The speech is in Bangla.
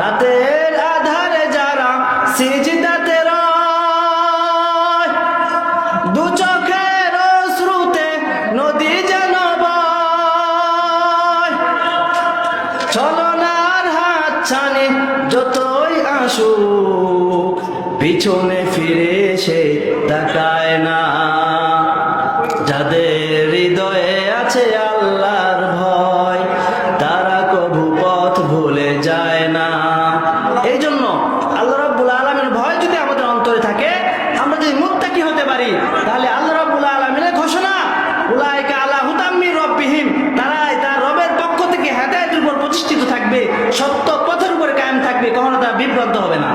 রাতের আধারে যারা সিজদাতে রয়, দু চোখের শ্রুতে নদী যেন বয়। ছলনার হাত ছানি যতই আসুক, পিছনে ফিরে সে তাকায় না। যাদের হৃদয়ে আছে আল্লাহর ভয় এই জন্য আল্লাহ রব্বুল আলমের ভয় যদি আমাদের অন্তরে থাকে, আমরা যদি মুত্তাকি হতে পারি, তাহলে আল্লাহ রব্বুল আলমিনের ঘোষণা, উলাইকা আলা হুতাম্মি রব্বিহীন তারাই তার রবের পক্ষ থেকে হেদায়তের উপর প্রতিষ্ঠিত থাকবে, সত্য পথের উপরে কায়েম থাকবে, কখনো তারা বিভ্রান্ত হবে না।